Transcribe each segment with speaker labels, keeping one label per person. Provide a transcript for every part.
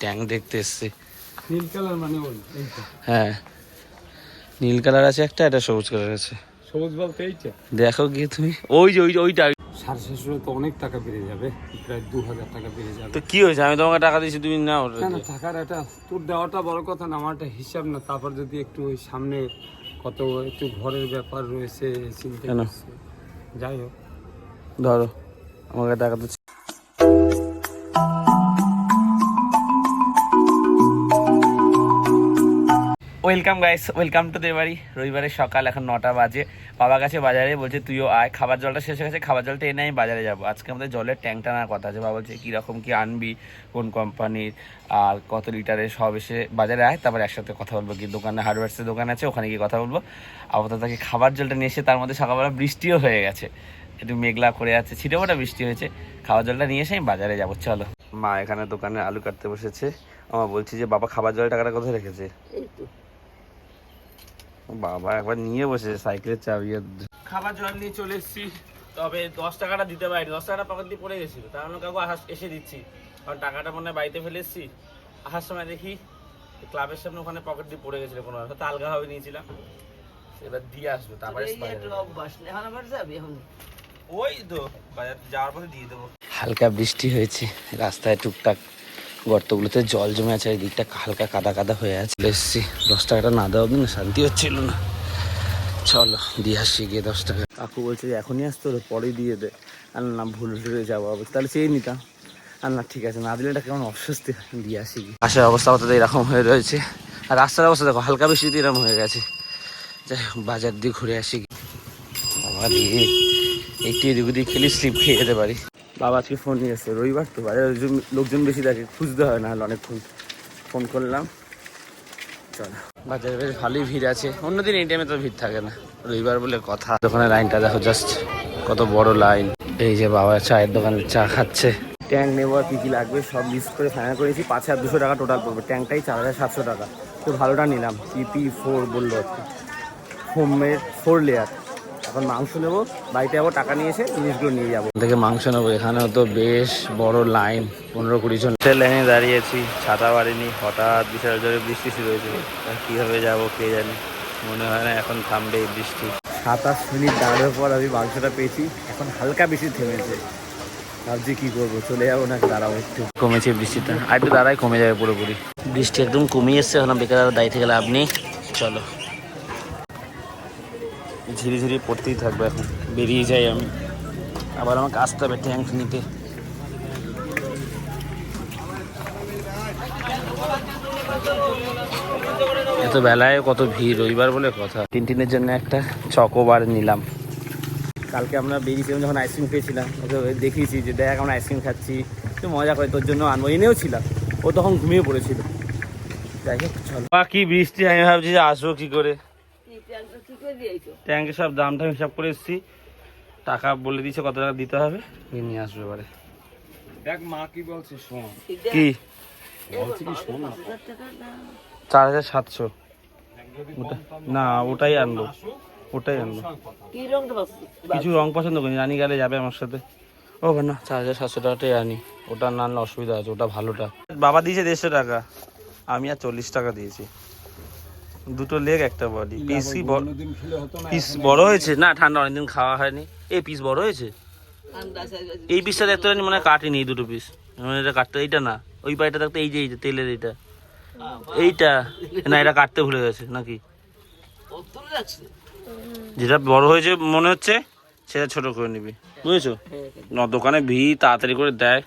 Speaker 1: Tank দেখতে এসছি।
Speaker 2: নীল colour মানে ওই
Speaker 1: হ্যাঁ। নীল কালার আছে একটা একটা সবুজ কালার আছে।
Speaker 2: সবুজ বলতে এইটা?
Speaker 1: দেখো গিয়ে তুমি। ওই যে ওই যে ওইটা।
Speaker 2: সাড়ে শেষে তো অনেক টাকা বেড়ে যাবে প্রায় দু হাজার টাকা বেড়ে যাবে।
Speaker 1: তো কি হয়েছে? আমি তোমাকে টাকা দিয়েছি তুমি নাও।
Speaker 2: না না টাকার একটা তোর দেওয়াটা বড় কথা না আমার একটা হিসাব না। তারপর যদি একটু ওই সামনে কত একটু ঘরের ব্যাপার রয়েছে চিন্তা যাই হোক।
Speaker 1: ধরো আমাকে টাকা তো ওয়েলকাম গাইস ওয়েলকাম টু বাড়ি রবিবারের সকাল, এখন নটা বাজে। বাবা কাছে বাজারে, বলছে, তুইও আয়। খাবার জলটা শেষ হয়ে গেছে, খাবার জলটা এনে আমি বাজারে যাব। আজকে আমাদের জলের ট্যাঙ্ক টানার কথা আছে। বাবা বলছে কীরকম কী আনবি? কোন কোম্পানির আর কত লিটারের সব এসে বাজারে আয়। তারপর একসাথে কথা বলব। কি দোকানে হার্ডওয়ার্সের দোকান আছে, ওখানে গিয়ে কথা বলব। আপাতত তাকে খাবার জলটা নিয়ে এসে তার মধ্যে সকালবেলা বৃষ্টিও হয়ে গেছে। একটু মেঘলা করে আছে ছিটেফোঁটা বৃষ্টি হয়েছে। খাবার জলটা নিয়ে এসে আমি বাজারে যাব, চলো। মা এখানে দোকানে আলু কাটতে বসেছে। আমার বলছি যে, বাবা, খাবার জলের টাকাটা কোথায় রেখেছে? বাবা একবার নিয়ে বসেছে সাইকেলের চাবি খাবার জল নিয়ে চলে এসেছি। তবে দশ টাকাটা দিতে পারি দশ টাকাটা পকেট দিয়ে পড়ে গেছিল। তার জন্য কাকু এসে দিচ্ছি। কারণ টাকাটা মনে হয় বাড়িতে ফেলে এসেছি। আসার সময় দেখি ক্লাবের সামনে ওখানে পকেট দিয়ে পড়ে গেছিল কোনো হয়তো আলগাভাবে নিয়েছিলাম। এবার দিয়ে আসব তারপরে ওই তো বাজার যাওয়ার পথে দিয়ে দেবো। হালকা বৃষ্টি হয়েছে রাস্তায় টুকটাক গর্তগুলোতে জল জমে আছে এই দিকটা হালকা কাদা কাদা হয়ে আছে। চলে এসছি। দশ টাকাটা না দেওয়া অব্দি না শান্তি হচ্ছিল না। চলো দিয়ে আসছি গিয়ে দশ টাকা। কাকু বলছে যে এখনই আসতে হলো পরে দিয়ে দে। আর না ভুল ভুলে যাব আবার তাহলে চেয়ে নিতাম। আর না ঠিক আছে না দিলে এটা কেমন অস্বস্তি? হয়। দিয়ে আসি গিয়ে। আসার অবস্থা অত এরকম হয়ে রয়েছে। আর রাস্তার অবস্থা দেখো হালকা বৃষ্টিতে এরকম হয়ে গেছে। যাই হোক, বাজার দিয়ে ঘুরে আসি বাবা দিয়ে একটু এদিক ওদিক খেলি স্লিপ খেয়ে যেতে পারি। বাবা আজকে ফোন নিয়ে এসছে রবিবার তো বাজারে লোকজন- লোকজন বেশি থাকে খুঁজতে হয় না হলে অনেকক্ষণ ফোন করলাম। চলো। বাজারে বেশ ভালোই ভিড় আছে অন্যদিন এই টাইমে তো ভিড় থাকে না। রবিবার বলে কথা। দোকানের লাইনটা দেখো জাস্ট কত বড় লাইন এই যে বাবা চায়ের দোকানে চা খাচ্ছে। ট্যাঙ্ক নেব আর কী কী লাগবে সব লিস্ট করে ফাইনাল করেছি পাঁচ হাজার দুশো টাকা টোটাল পড়বে। ট্যাঙ্কটাই চার হাজার সাতশো টাকা। তো ভালোটা নিলাম। পিপি ফোর বলল হোমের ফোর লেয়ার এখন মাংস নেব বাড়িতে যাব টাকা নিয়ে এসে জিনিসগুলো নিয়ে যাব। থেকে মাংস নেব এখানেও তো বেশ বড় লাইন পনেরো কুড়ি জন। লাইনে দাঁড়িয়েছি ছাতা বাড়িনি হঠাৎ বিশাল জোরে বৃষ্টি শুরু হয়েছে। আর কীভাবে যাব কে জানি মনে হয় না এখন থামবে এই বৃষ্টি। সাতাশ মিনিট দাঁড়ানোর পর আমি মাংসটা পেয়েছি এখন হালকা বেশি থেমেছে। ভাবছি কি করব চলে যাব না দাঁড়াবো একটু? কমেছে বৃষ্টিটা আর একটু দাঁড়াই কমে যাবে পুরোপুরি। বৃষ্টি একদম কমিয়ে এসছে এখন বেকার দায়িত্বে গেলে আপনি চলো। ঝিরি ঝিরি পড়তেই থাকবে এখন। বেরিয়ে যাই আমি। আবার আমাকে আসতে হবে ট্যাঙ্ক নিতে। এত বেলায় কত ভিড়, রবিবার বলে কথা। টিনটিনের জন্য একটা চকোবার নিলাম। কালকে আমরা বেরিয়েছিলাম যখন আইসক্রিম খেয়েছিলাম। দেখিয়েছি যে দেখ আমরা আইসক্রিম খাচ্ছি। একটু মজা করে তোর জন্য আনব। এনেও ছিলাম। ও তখন ঘুমিয়ে পড়েছিল। যাই হোক, চলো। বৃষ্টি, আমি ভাবছি যে আসব কি করে? ট্যাঙ্কে সব দামটা হিসাব করে এসেছি। টাকা বলে দিয়েছে কত টাকা দিতে হবে? নিয়ে নিয়ে আসবে এবারে।
Speaker 2: দেখ মা কি বলছে শোন।
Speaker 1: কি?
Speaker 2: বলছে কি শোন
Speaker 1: চার হাজার সাতশো। ওটা না ওটাই আনব। ওটাই আনব। কিছু রং পছন্দ করি রানি গেলে যাবে আমার সাথে। ও না চার হাজার সাতশো টাকাটাই আনি। ওটা না আনলে অসুবিধা আছে ওটা ভালোটা। বাবা দিয়েছে দেড়শো টাকা। আমি আর চল্লিশ টাকা দিয়েছি। দুটো লেগ একটা বডি পিসি পিস বড় হয়েছে? না ঠান্ডা অনেকদিন খাওয়া হয়নি। এই পিস বড় হয়েছে? এই পিসটা দেখতে পারিনি মনে হয় কাটেনি এই দুটো পিস মানে এটা কাটতে এইটা না। ওই পাইটা দেখতে এই যে এই যে তেলের এইটা। এইটা। না এটা কাটতে ভুলে গেছে নাকি? যেটা বড় হয়েছে মনে হচ্ছে সেটা ছোট করে নিবি। বুঝেছ? ন দোকানে ভিড় তাড়াতাড়ি করে দেয়।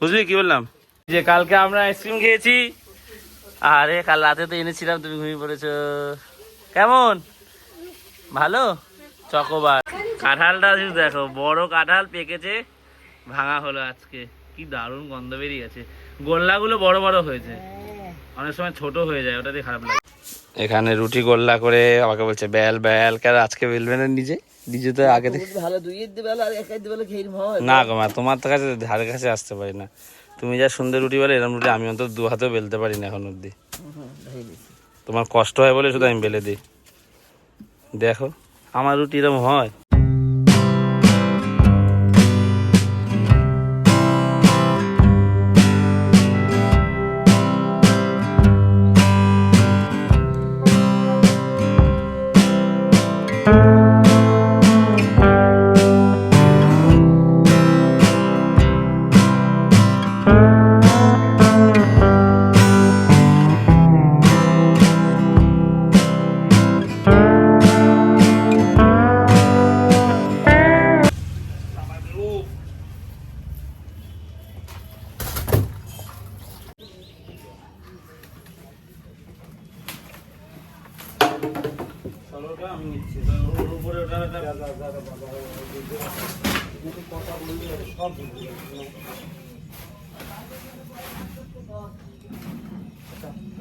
Speaker 1: বুঝলি কি বললাম? যে কালকে আমরা আইসক্রিম খেয়েছি আরে কাল রাতে তো এনেছিলাম তুমি ঘুমিয়ে পড়েছো। কেমন? ভালো? চকোবার। কাঁঠালটা শুধু দেখো বড় কাঁঠাল পেকেছে ভাঙা হলো আজকে। কি দারুণ গন্ধ বেরিয়ে গেছে। গোল্লাগুলো বড় বড় হয়েছে। অনেক সময় ছোট হয়ে যায় ওটাতে খারাপ লাগে। এখানে রুটি গোল্লা করে আমাকে বলছে বেল বেল কেন আজকে বেলবে না নিজে? নিজে তো আগে থেকে
Speaker 3: ভালো আর খেয়ে হয়
Speaker 1: না গো মা তোমার তো কাছে ধারে কাছে আসতে পারি না। তুমি যা সুন্দর রুটি বলে এরকম রুটি আমি অন্তত দু হাতেও বেলতে পারি না এখন অব্দি তোমার কষ্ট হয় বলে শুধু আমি বেলে দিই। দেখো, আমার রুটি এরকম হয়।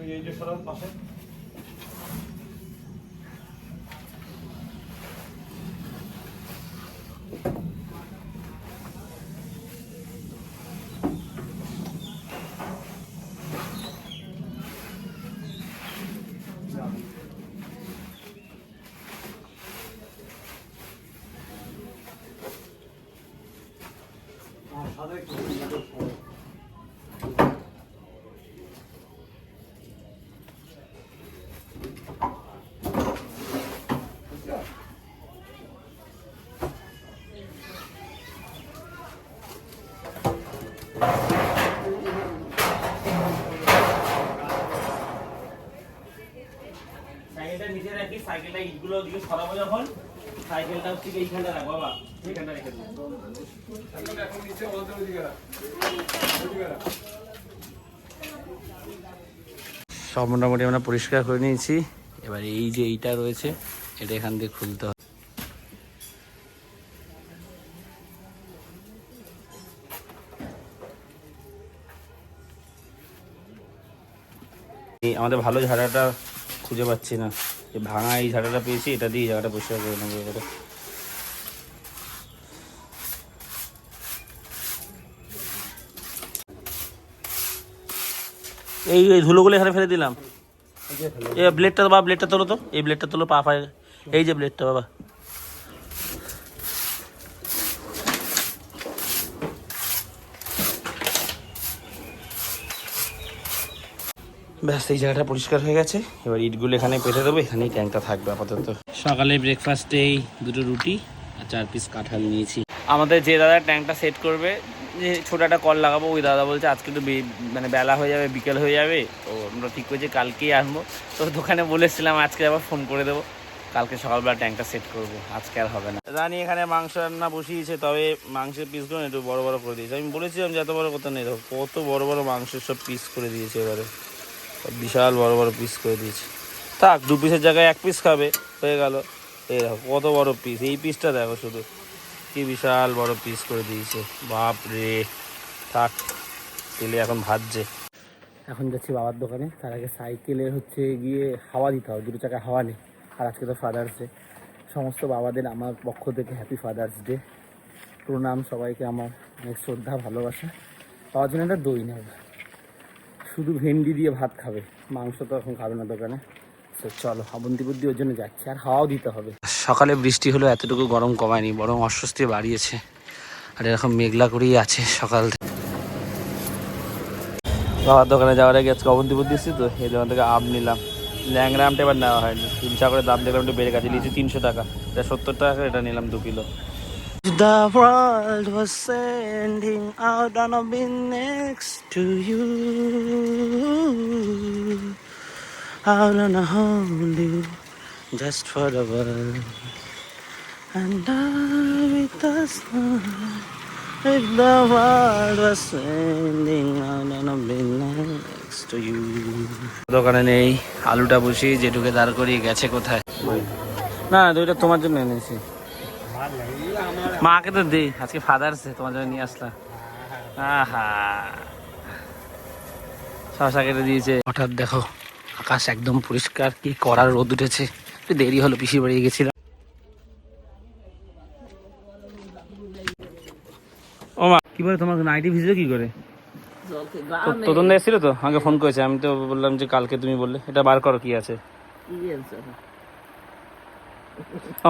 Speaker 2: এই যে সরার পাশে
Speaker 1: সাইকেলটা নিচে রাখি সাইকেলটা ইটগুলো দিকে সরাবো যখন। সাইকেলটা হচ্ছে এইখানটা রাখব বাবা। সব মোটামুটি আমরা পরিষ্কার করে নিয়েছি। এবার এই যে এইটা রয়েছে, এটা এখান থেকে খুলতে হবে। আমাদের ভালো ঝাড়াটা খুঁজে পাচ্ছি না। ভাঙা এই ঝাড়াটা পেয়েছি, এটা দিয়ে জায়গাটা পরিষ্কার করে নেব। এবারে এই এই ধুলোগুলো এখানে ফেলে দিলাম। এই ব্লেডটা বাবা ব্লেডটা তোলো তো। এই ব্লেডটা তোলো পা পায়ে এই যে ব্লেডটা বাবা। ব্যাস এই জায়গাটা পরিষ্কার হয়ে গেছে। এবার ইটগুলো এখানে পেতে দেবো এখানেই ট্যাঙ্কটা থাকবে আপাতত। সকালে ব্রেকফাস্টেই দুটো রুটি আর চার পিস কাঁঠাল নিয়েছি। আমাদের যে দাদা ট্যাঙ্কটা সেট করবে যে ছোট একটা কল লাগাবো, ওই দাদা বলছে, আজকে একটু মানে বেলা হয়ে যাবে, বিকেল হয়ে যাবে, তো আমরা ঠিক করেছি, কালকেই আসব। তো দোকানে বলেছিলাম আজকে আবার ফোন করে দেবো, কালকে সকালবেলা ট্যাঙ্কটা সেট করব, আজকে আর হবে না। রানি এখানে মাংস রান্না বসিয়েছে, তবে মাংসের পিসগুলো একটু বড় বড় করে দিয়েছে। আমি বলেছিলাম যে এত বড় কথা নেই, দেখো, কত বড় বড় মাংসের সব পিস করে দিয়েছে এবারে। বিশাল বড় বড় পিস করে দিয়েছে। থাক, দু পিসের জায়গায় এক পিস খাবে, হয়ে গেল। এই দেখো, কত বড় পিস এই পিসটা দেখো শুধু। কি বিশাল বড় পিস করে দিয়েছে। বাপ রে থাক, তেলে এখন ভাজছে। এখন যাচ্ছি বাবার দোকানে। তার আগে সাইকেলে হচ্ছে গিয়ে হাওয়া দিতে হবে, দুটো চাকা হাওয়া নেই। আর আজকে তো ফাদার্স ডে সমস্ত বাবাদের, আমার পক্ষ থেকে হ্যাপি ফাদার্স ডে প্রণাম সবাইকে আমার। অনেক শ্রদ্ধা, ভালোবাসা। পাওয়ার জন্য একটা দই নেবে। শুধু ভেন্ডি দিয়ে ভাত খাবে। মাংস তো এখন খাবে না দোকানে। তো চলো অবন্তি বুদ্ধি ওর জন্য যাচ্ছি। আর হাওয়াও দিতে হবে। সকালে বৃষ্টি হলো এতটুকু গরম কমায়নি বরং অস্বস্তি বাড়িয়েছে। আর এরকম মেঘলা করেই আছে সকাল থেকে। বাবার দোকানে যাওয়ার আগে আজকে অবন্তি বুদ্ধি এসেছি তো এই দোকান থেকে আম নিলাম। ল্যাংরা আমটা এবার নেওয়া হয়নি। তিন করে দাম দেখলাম একটু বেড়ে গেছে লিচু তিনশো টাকা। এটা সত্তর টাকা করে এটা নিলাম দু kilo. The world was sending out on a being next to you. I wanna hold you just for a while. And die with sun. If the world was sending out on a next to you. দোকানে নেই আলুটা বসিয়ে যেটুকে দাঁড় করিয়ে গেছে কোথায় না না দুইটা তোমার জন্য এনেছি মাকে তো দে আজকে ফাদার্স ডে তোমার জন্য নিয়ে আসলাম আহা শশা কেটে দিয়েছে হঠাৎ দেখো আকাশ একদম পরিষ্কার কি করার রোদ উঠেছে একটু দেরি হলো পিসি বাড়ি গেছিলাম। ও মা। কি বলে তোমার নাইটি ভিজলো কি করে?
Speaker 3: জলকে
Speaker 1: তো
Speaker 3: গ্রামে
Speaker 1: তোতন এসেছিল তো? আমাকে ফোন করেছে। আমি তো বললাম যে কালকে তুমি বললে। এটা বার করো কি আছে?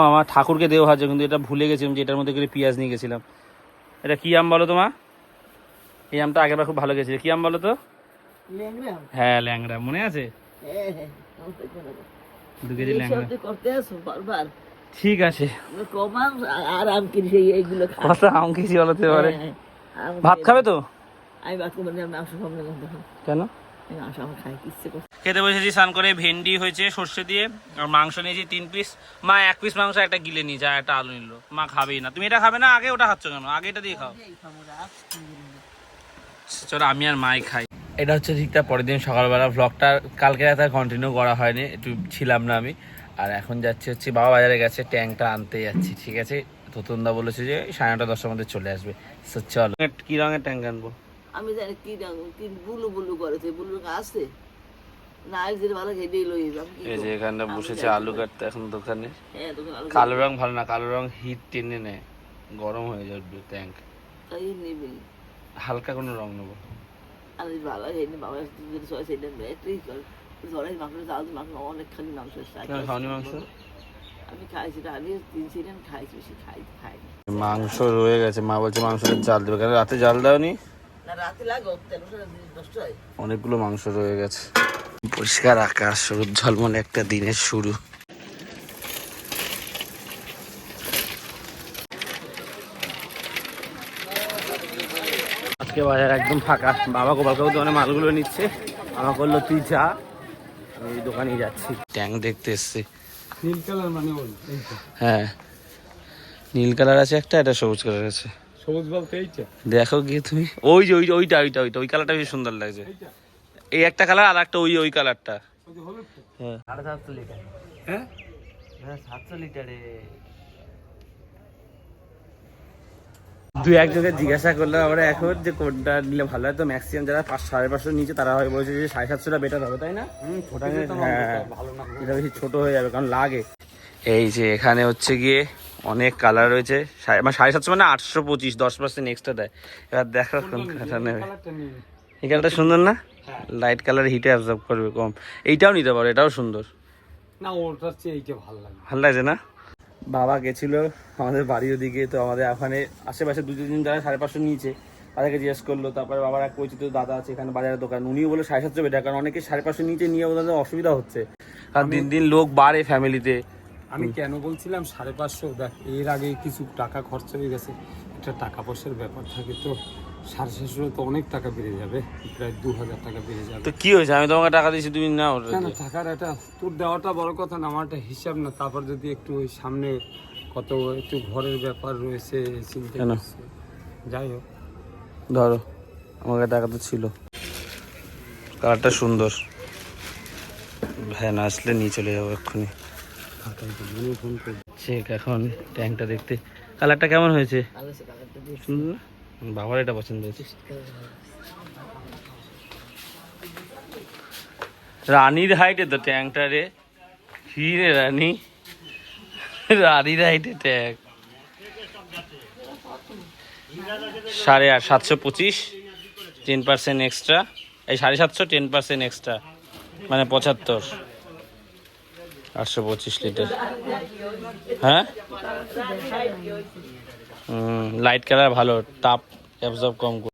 Speaker 1: আমার ঠাকুরকে দেওয়া হয়েছে কিন্তু এটা ভুলে গেছিলাম যে এটার মধ্যে করে পেঁয়াজ নিয়ে গেছিলাম। এটা কি আম বলো তোমা এই আমটা আগেরবার খুব ভালো গেছিল। কি আম বলো তো? হ্যাঁ ল্যাংড়া। মনে আছে। দু কেজি ল্যাংড়া।
Speaker 3: করতে আসো বারবার।
Speaker 1: ঠিক আছে।
Speaker 3: আর আম এইগুলো।
Speaker 1: কত আম বলতে পারে
Speaker 3: হ্যাঁ,
Speaker 1: ভাত খাবে তো?
Speaker 3: আমি ভাত খাব না, মাংস খাব না
Speaker 1: কেন? খেতে বসেছি স্নান করে ভেন্ডি হয়েছে সর্ষে দিয়ে আর মাংস নিয়েছি তিন পিস মা এক পিস মাংস একটা গিলে নিয়েছে আর একটা আলু নিল। মা খাবেই না। তুমি এটা খাবে না আগে ওটা খাচ্ছ কেন? আগে এটা দিয়ে খাও। চলো আমি আর মাই খাই। এটা হচ্ছে ঠিক তার পরের দিন সকালবেলা ভ্লগটা কালকে রাতে আর কন্টিনিউ করা হয়নি একটু ছিলাম না আমি। আর এখন যাচ্ছি হচ্ছে বাবা বাজারে গেছে ট্যাঙ্কটা আনতে যাচ্ছি ঠিক আছে? ততুনদা বলেছে যে সাড়ে নটা দশটার মধ্যে চলে আসবে। So, চলো। কি রঙের ট্যাঙ্ক আনব?
Speaker 3: আমি জানি কি রঙ কি বুলু বুলু করেছে বুলু আছে?
Speaker 1: এই যে? এখানটা বসেছে আলু কাটতে এখন দোকানে।
Speaker 3: হ্যাঁ
Speaker 1: কালো রং ভালো না কালো রং হিট টেনে নেয়। গরম হয়ে যাবে ট্যাঙ্ক হালকা কোনো রং নেব।
Speaker 3: আমি ভালো খাইনি বাবা সবাই সেটা ব্যাটারি কর। ধরে মাংস চাল মাংস অনেকখানি মাংস
Speaker 1: মাংস?
Speaker 3: আমি খাইছি আমি তিন সিজন খাইছি বেশি খাই খাইনি।
Speaker 1: মাংস রয়ে গেছে। মা বলছে মাংসটা জাল দেবে। কেন রাতে জাল দাওনি?
Speaker 3: না রাতে লাগো তেরো নষ্ট
Speaker 1: অনেকগুলো মাংস রয়ে গেছে। পরিষ্কার আকাশ রোদ ঝলমলে একটা দিনের শুরু। আজকে বাজার একদম ফাঁকা। বাবা গোপালকাবু দোকানে মালগুলো নিচ্ছে। আমা করল তুই যা আমি এই দোকানে যাচ্ছি। ট্যাঙ্ক দেখতে এসছি।
Speaker 2: নীল কালার মানে
Speaker 1: হ্যাঁ। নীল কালার আছে একটা এটা সবুজ কালার আছে।
Speaker 2: সবুজ বলতে এইটা?
Speaker 1: দেখো গিয়ে তুমি। ওই যে ওই যে ওইটা ওইটা ওইটা ওই কালারটা বেশ সুন্দর লাগছে। এই একটা কালার আর একটা ওই ওই কালারটা। হ্যাঁ। সাড়ে সাতশো লিটার।
Speaker 2: হ্যাঁ।
Speaker 1: হ্যাঁ সাতশো লিটারে। দু একজনকে জিজ্ঞাসা করলাম আমরা এখন যে কোনটা নিলে ভালো হয়? তো ম্যাক্সিমাম যারা পাঁচ সাড়ে পাঁচশো নিচে তারা হয় বলছে যে সাড়ে সাতশোটা বেটার হবে তাই না? ওটা হ্যাঁ। এটা বেশি ছোট হয়ে যাবে কারণ লাগে। এই যে এখানে হচ্ছে গিয়ে অনেক কালার রয়েছে। সাড়ে- মানে সাড়ে সাতশো মানে আটশো পঁচিশ দশ পার্সেন্ট এক্সট্রা দেয়। এবার দেখো কোন কালারটা নেবে। এই কালারটা সুন্দর না। লাইট কালার হিটে অ্যাবজর্ব করবে কম। এইটাও নিতে পারো এটাও সুন্দর।
Speaker 2: না ওটার চেয়ে এইটা ভালো লাগে।
Speaker 1: ভালো লাগছে না? বাবা গেছিল আমাদের বাড়ির ওদিকে তো আমাদের ওখানে আশেপাশে দু তিন যারা সাড়ে পাঁচশো নিয়েছে তাদেরকে জিজ্ঞেস করল। তারপরে বাবার এক পরিচিত দাদা আছে এখানে বাজারের দোকান। উনিও বলে সাড়ে সাতশো বেটার কারণ অনেকে সাড়ে পাঁচশো নিচে নিয়ে ওদের অসুবিধা হচ্ছে। কারণ দিন দিন লোক বাড়ে ফ্যামিলিতে।
Speaker 2: আমি কেন বলছিলাম সাড়ে পাঁচশো? দেখ এর আগে কিছু টাকা খরচ হয়ে গেছে একটা টাকা পয়সার ব্যাপার থাকে তো। সাড়ে সাতশো তো অনেক টাকা বেড়ে যাবে প্রায় দু হাজার টাকা বেড়ে যাবে।
Speaker 1: তো কি হয়েছে? আমি তোমাকে টাকা দিয়েছি তুমি নাও
Speaker 2: না না টাকার একটা তোর দেওয়াটা বড় কথা না আমার একটা হিসাব না তারপর যদি একটু ওই সামনে কত একটু ঘরের ব্যাপার রয়েছে চিন্তা
Speaker 1: কেন?
Speaker 2: যাই হোক।
Speaker 1: ধরো আমাকে টাকা তো ছিল। কালারটা সুন্দর। ভ্যান আসলে নিয়ে চলে যাব এক্ষুনি। চেক এখন ট্যাঙ্কটা দেখতে। কালারটা কেমন হয়েছে? সুন্দর? না? বাবার এটা পছন্দ হয়েছে। রানীর হাইটে তো ট্যাঙ্কটা রে। কি রে রানী? রানীর হাইটে ট্যাঙ্ক সাড়ে আট, সাতশো পঁচিশ টেন পার্সেন্ট এক্সট্রা এই সাড়ে সাতশো টেন পার্সেন্ট এক্সট্রা মানে পঁচাত্তর। আটশো পঁচিশ লিটার হ্যাঁ? লাইট কালার ভালো তাপ অ্যাবজর্ব কম